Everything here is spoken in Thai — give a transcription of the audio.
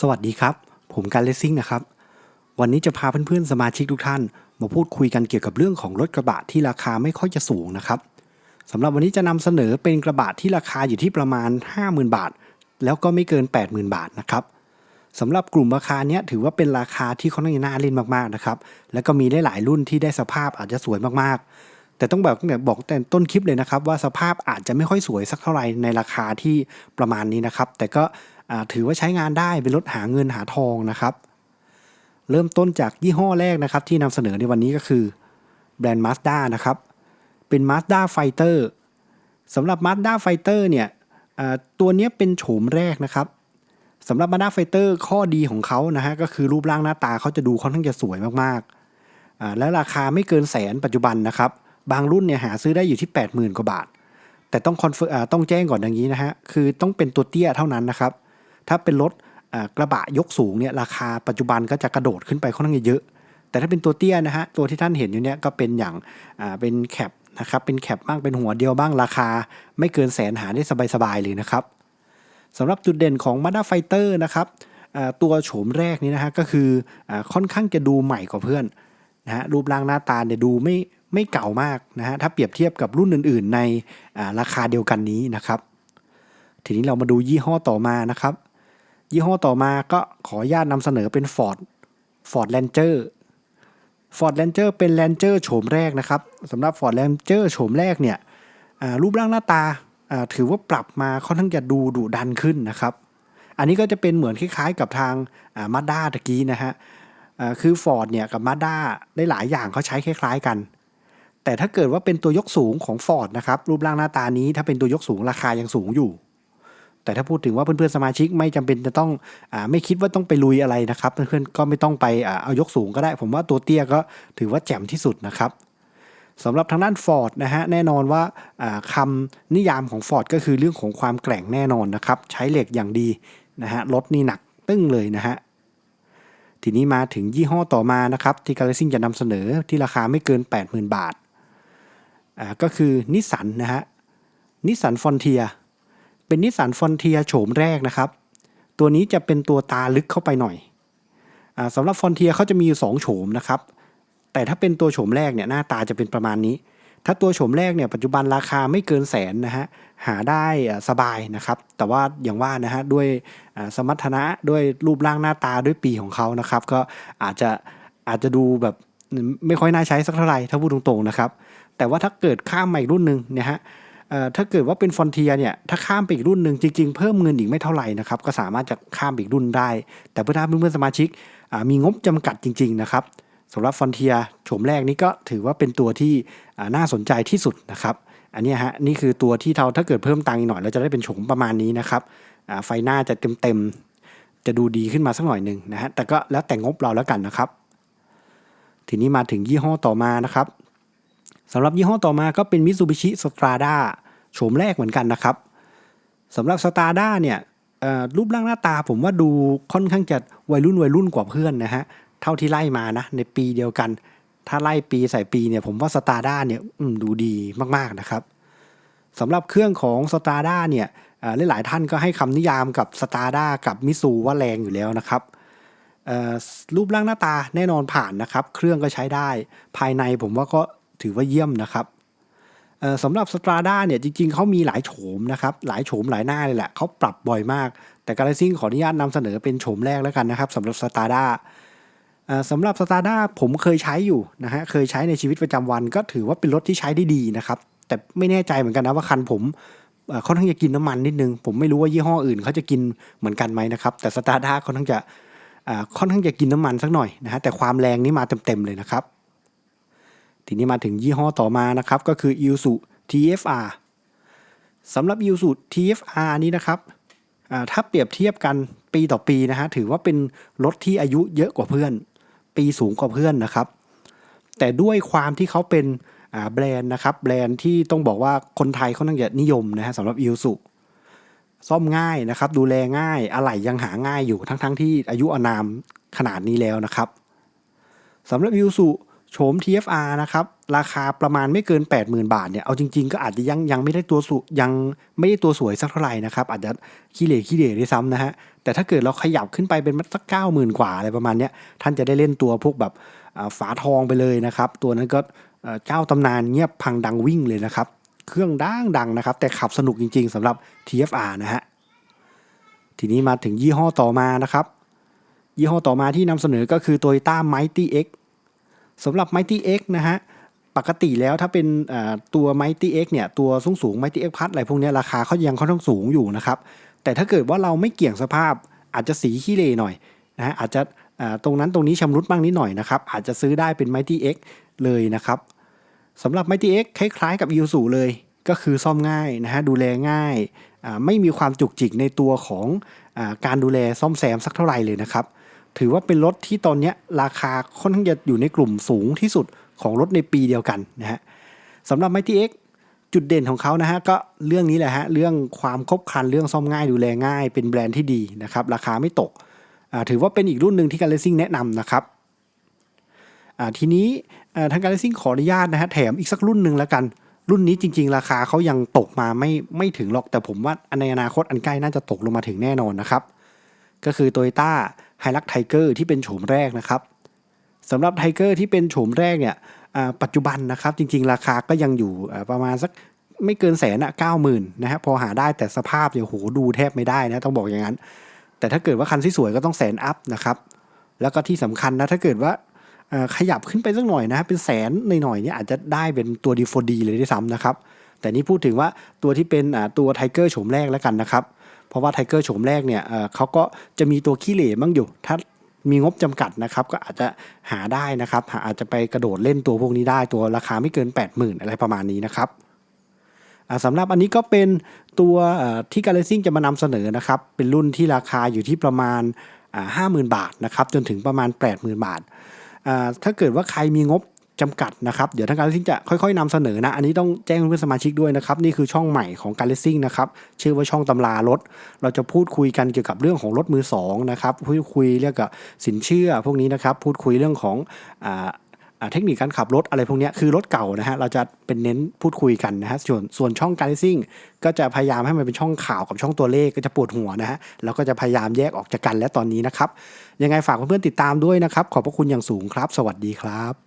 สวัสดีครับ ผมการเลสซิ่งนะครับ วันนี้จะพาเพื่อนๆสมาชิกทุกท่าน มาพูดคุยกันเกี่ยวกับเรื่องของรถกระบะที่ราคาไม่ค่อยจะสูงนะครับสำหรับวันนี้จะนำเสนอเป็นกระบะที่ราคาอยู่ที่ประมาณ 50,000 บาท แล้วก็ไม่เกิน 80,000 บาทนะครับสำหรับกลุ่มราคาเนี้ยถือว่าเป็นราคาที่ค่อนข้างน่าเล่นมากๆนะครับแล้วก็มีได้หลายรุ่นที่ได้สภาพอาจจะสวยมากๆ แต่ต้องแบอกเนี่ยบอกแต่ต้นคลิปเลยนะครับ ว่าสภาพอาจจะไม่ค่อยสวยสักเท่าไหร่ในราคาที่ประมาณนี้นะครับ แต่ก็ ถือว่าใช้งานได้เป็นรถหาเงินหาทองนะครับ เริ่มต้นจากยี่ห้อแรกนะครับ ที่นำเสนอในวันนี้ก็คือแบรนด์ Mazda นะครับ เป็น Mazda Fighter สำหรับ Mazda Fighter เนี่ยตัวนี้เป็นโฉมแรกนะครับสำหรับ Mazda Fighter ข้อดีของเขานะฮะก็คือรูปร่างหน้าตาเขาจะดูค่อนข้างจะสวยมากๆ และราคาไม่เกินแสนปัจจุบันนะครับ บางรุ่นเนี่ยหาซื้อได้อยู่ที่ 80,000 กว่าบาท แต่ต้องคอนเฟิร์ต้องแจ้งก่อนอย่างนี้นะฮะคือต้องเป็นตัวเตี้ยเท่านั้นนะครับ ถ้าเป็นรถกระบะยกสูงเนี่ยราคาปัจจุบันก็จะกระโดดขึ้นไปค่อนข้างเยอะ แต่ถ้าเป็นตัวเตี้ยนะฮะตัวที่ท่านเห็นอยู่เนี่ยก็เป็นอย่างเป็นแคปนะครับเป็นแคปบ้างเป็นหัวเดียวบ้างราคา ไม่เกินแสนหาได้สบายๆเลยนะครับสำหรับจุดเด่นของ Mazda Fighter นะครับตัวโฉมแรกนี้นะฮะก็คืออค่อนข้างจะดูใหม่กว่าเพื่อนนะฮะรูปร่างหน้าตาเนี่ยดูไม่ไม่เก่ามากนะฮะถ้าเปรียบเทียบกับรุ่นอื่น ๆ ในราคาเดียวกันนี้นะครับ ทีนี้เรามาดูยี่ห้อต่อมานะครับ ยี่ห้อต่อมาก็ขออนุญาตนำเสนอเป็น Ford Ford Ranger Ford Ranger เป็น Ranger โฉมแรกนะครับสำหรับ Ford Ranger โฉมแรกเนี่ยรูปร่างหน้าตาถือว่าปรับมาค่อนข้างจะดูดุดันขึ้นนะครับ อันนี้ก็จะเป็นเหมือนคล้ายๆกับทางมาด้าตะกี้นะฮะคือ Ford เนี่ยกับ Mazda ได้หลายอย่างเขาใช้คล้ายๆกัน แต่ถ้าเกิดว่าเป็นตัวยกสูงของ Ford นะครับรูปร่างหน้าตานี้ถ้าเป็นตัวยกสูงราคายังสูงอยู่ แต่ถ้าพูดถึงว่าเพื่อนๆสมาชิกไม่จำเป็นจะต้องอไม่คิดว่าต้องไปลุยอะไรนะครับ เพื่อนๆก็ไม่ต้องไปอเอายกสูงก็ได้ ผมว่าตัวเตี้ยก็ถือว่าแจ่มที่สุดนะครับสำหรับทางด้าน Ford นะฮะแน่นอนว่าอ่าคำนิยามของ Ford ก็คือเรื่องของความแกร่งแน่นอนนะครับใช้เหล็กอย่างดีนะฮะรถนี่หนักตึ้งเลยนะฮะทีนี้มาถึงยี่ห้อต่อมานะครับที่ Galaxy จะนำเสนอที่ราคาไม่เกิน 80,000 บาทก็คือนิสสันนะฮะนิสสันฟอนเทีย เป็นนิสสันฟอนเทียโฉมแรกนะครับ ตัวนี้จะเป็นตัวตาลึกเข้าไปหน่อยอาสำหรับฟอนเทียเขาจะมีอยู่สองโฉมนะครับ แต่ถ้าเป็นตัวโฉมแรกเนี่ยหน้าตาจะเป็นประมาณนี้ ถ้าตัวโฉมแรกเนี่ยปัจจุบันราคาไม่เกินแสนนะฮะหาได้สบายนะครับ แต่ว่าอย่างว่านะฮะด้วยสมรรถนะด้วยรูปร่างหน้าตาด้วยปีของเขานะครับ ก็อาจจะอาจจะดูแบบไม่ค่อยน่าใช้สักเท่าไหร่ถ้าพูดตรงๆนะครับ แต่ว่าถ้าเกิดข้ามมาอีกรุ่นหนึ่งเนี่ยฮะ ถ้าเกิดว่าเป็นฟอนเทียเนี่ยถ้าข้ามไปอีกรุ่นหนึ่งจริง ๆ เพิ่มเงินอีกไม่เท่าไหร่นะครับก็สามารถจะข้ามไปอีกรุ่นได้ แต่เพื่อถ้าเพื่อนสมาชิกมีงบจำกัดจริง ๆ นะครับสำหรับฟอนเทียโฉมแรกนี้ก็ถือว่าเป็นตัวที่น่าสนใจที่สุดนะครับอันนี้ฮะนี่คือตัวที่เราถ้าเกิดเพิ่มตังค์อีกหน่อยเราจะได้เป็นโฉมประมาณนี้นะครับไฟหน้าจะเต็มๆจะดูดีขึ้นมาสักหน่อยหนึ่งนะฮะแต่ก็แล้วแต่งบเราแล้วกันนะครับ ทีนี้มาถึงยี่ห้อต่อมานะครับ สำหรับยี่ห้อต่อมาก็เป็น Mitsubishi Strada โฉมแรกเหมือนกันนะครับสำหรับ Strada เนี่ยรูปร่างหน้าตาผมว่าดูค่อนข้างจะวัยรุ่นวัยรุ่นกว่าเพื่อนนะฮะ เท่าที่ไล่มานะ ในปีเดียวกัน ถ้าไล่ปีใส่ปีเนี่ยผมว่า Strada เนี่ยดูดีมากๆนะครับสำหรับเครื่องของ Strada เนี่ยหลายๆท่านก็ให้คำนิยามกับ Strada กับมิซูว่าแรงอยู่แล้วนะครับรูปร่างหน้าตาแน่นอนผ่านนะครับ เครื่องก็ใช้ได้ ภายในผมว่าก็ ถือว่าเยี่ยมนะครับสำหรับ Strada เนี่ยจริงๆเขามีหลายโฉมนะครับหลายโฉมหลายหน้าเลยแหละเขาปรับบ่อยมาก แต่ Galaxy ขออนุญาตนำเสนอเป็นโฉมแรกแล้วกันนะครับสำหรับ Strada เอ่อสำหรับ Strada ผมเคยใช้อยู่นะฮะเคยใช้ในชีวิตประจำวัน ก็ถือว่าเป็นรถที่ใช้ได้ดีนะครับแต่ไม่แน่ใจเหมือนกันนะว่าคันผมเอ่อค่อนข้างจะกินน้ำมันนิดนึง ผมไม่รู้ว่ายี่ห้ออื่นเขาจะกินเหมือนกันไหมนะครับแต่ Strada ค่อนข้างจะอ่าค่อนข้างจะกินน้ำมันสักหน่อยนะฮะแต่ความแรงนี่มาเต็มๆเลยนะครับ ทีนี้มาถึงยี่ห้อต่อมานะครับก็คือ i s u TFR สำหรับ i s u TFR นี้นะครับถ้าเปรียบเทียบกันปีต่อปีนะฮะถือว่าเป็นรถที่อายุเยอะกว่าเพื่อน ปีสูงกว่าเพื่อนนะครับ แต่ด้วยความที่เขาเป็นแบรนด์นะครับ แบรนด์ที่ต้องบอกว่าคนไทยเขาน่าจะนิยมนะฮะสำหรับ i l s u ซ่อมง่ายนะครับ ดูแลง่ายอะไหล่ยังหาง่ายอยู่ทั้งๆทที่อายุอานามขนาดนี้แล้วนะครับสำหรับยูสุ โฉม TFR นะครับราคาประมาณไม่เกิน 80,000 บาทเนี่ยเอาจริงๆ ก็อาจจะยังยังไม่ได้ตัวสุยังไม่ได้ตัวสวยสักเท่าไหร่นะครับอาจจะขี้เหร่ขี้เหร่ด้วยซ้ำนะฮะแต่ถ้าเกิดเราขยับขึ้นไปเป็นสักเก้าหมื่นกว่าอะไรประมาณเนี้ยท่านจะได้เล่นตัวพวกแบบฝาทองไปเลยนะครับตัวนั้นก็เอ่อเจ้าตำนานเงียบพังดังวิ่งเลยนะครับเครื่องดังดังนะครับแต่ขับสนุกจริงๆสำหรับ TFR นะฮะทีนี้มาถึงยี่ห้อต่อมานะครับยี่ห้อต่อมาที่นำเสนอก็คือ Toyota Mighty X สำหรับ Mighty X นะฮะปกติแล้วถ้าเป็นตัว Mighty X เนี่ยตัวสูงสูง Mighty X Plus อะไรพวกนี้ราคาเขายังค่อนข้างสูงอยู่นะครับแต่ถ้าเกิดว่าเราไม่เกี่ยงสภาพอาจจะสีขี้เลหน่อยนะฮะอาจจะตรงนั้นตรงนี้ชำรุดบ้างนิดหน่อยนะครับอาจจะซื้อได้เป็น Mighty X เลยนะครับสำหรับ Mighty X คล้ายๆกับ i s u เลย ก็คือซ่อมง่ายนะฮะดูแลง่าย ไม่มีความจุกจิกในตัวของอการดูแลซ่อมแซมสักเท่าไหร่เลยนะครับ ถือว่าเป็นรถที่ตอนนี้ราคาค่อนข้างจะอยู่ในกลุ่มสูงที่สุดของรถในปีเดียวกันนะฮะสำหรับ Mighty X จุดเด่นของเขานะฮะก็เรื่องนี้แหละฮะเรื่องความครบครันเรื่องซ่อมง่ายดูแลง่าย เป็นแบรนด์ที่ดีนะครับราคาไม่ตกถือว่าเป็นอีกรุ่นหนึ่งที่การเลสซิ่งแนะนำนะครับทีนี้ทางการเลสซิ่งขออนุญาตนะฮะแถมอีกสักรุ่นหนึ่งแล้วกัน รุ่นนี้จริง ๆ ราคาเขายังตกมาไม่ไม่ถึงหรอกแต่ผมว่าในอนาคตอันใกล้น่าจะตกลงมาถึงแน่นอนนะครับก็คือ Toyota h i l u x Tiger ที่เป็นโฉมแรกนะครับสำหรับ Tiger ที่เป็นโฉมแรกเนี่ยปัจจุบันนะครับจริงๆ ราคาก็ยังอยู่ประมาณสักไม่เกินแสนอะเก้าหมื่นนะฮะพอหาได้แต่สภาพเนี่ยโหดูแทบไม่ได้นะต้องบอกอย่างนั้น แต่ถ้าเกิดว่าคันที่สวยก็ต้องแสนอัพนะครับแล้วก็ที่สำคัญนะถ้าเกิดว่าขยับขึ้นไปสักหน่อยนะเป็นแสนในหน่อยเนี่ยอาจจะได้เป็นตัว D4D เลยด้วยซ้ำนะครับแต่นี่พูดถึงว่าตัวที่เป็นตัวไทเกอร์โฉมแรกแล้วกันนะครับ เพราะว่าไทเกอร์โฉมแรกเนี่ยเขาก็จะมีตัวขี้เหร่บ้างอยู่ ถ้ามีงบจำกัดนะครับก็อาจจะหาได้นะครับหาอาจจะไปกระโดดเล่นตัวพวกนี้ได้ตัวราคาไม่เกิน 80,000 อะไรประมาณนี้นะครับสำหรับอันนี้ก็เป็นตัวที่การเลซิ่งจะมานำเสนอนะครับ เป็นรุ่นที่ราคาอยู่ที่ประมาณห้าหมื่นบาทนะครับจนถึงประมาณ 80,000 บาท ถ้าเกิดว่าใครมีงบ จำกัดนะครับเดี๋ยวทางการเลสซิ่งจะค่อยๆนำเสนอนะ อันนี้ต้องแจ้งเพื่อนสมาชิกด้วยนะครับ นี่คือช่องใหม่ของการเลสซิ่งนะครับ ชื่อว่าช่องตำรารถ เราจะพูดคุยกันเกี่ยวกับเรื่องของรถมือสองนะครับพูดคุยเรื่องกับสินเชื่อพวกนี้นะครับ พูดคุยเรื่องของอ่าเทคนิคการขับรถอะไรพวกนี้คือรถเก่านะฮะเราจะเป็นเน้นพูดคุยกันนะฮะส่วนส่วนช่องการลสซิ่งก็จะพยายามให้มันเป็นช่องข่าวกับช่องตัวเลขก็จะปวดหัวนะฮะแล้วก็จะพยายามแยกออกจากกันและตอนนี้นะครับยังไงฝากเพื่อนๆติดตามด้วยนะครับ ขอบพระคุณอย่างสูงครับ สวัสดีครับ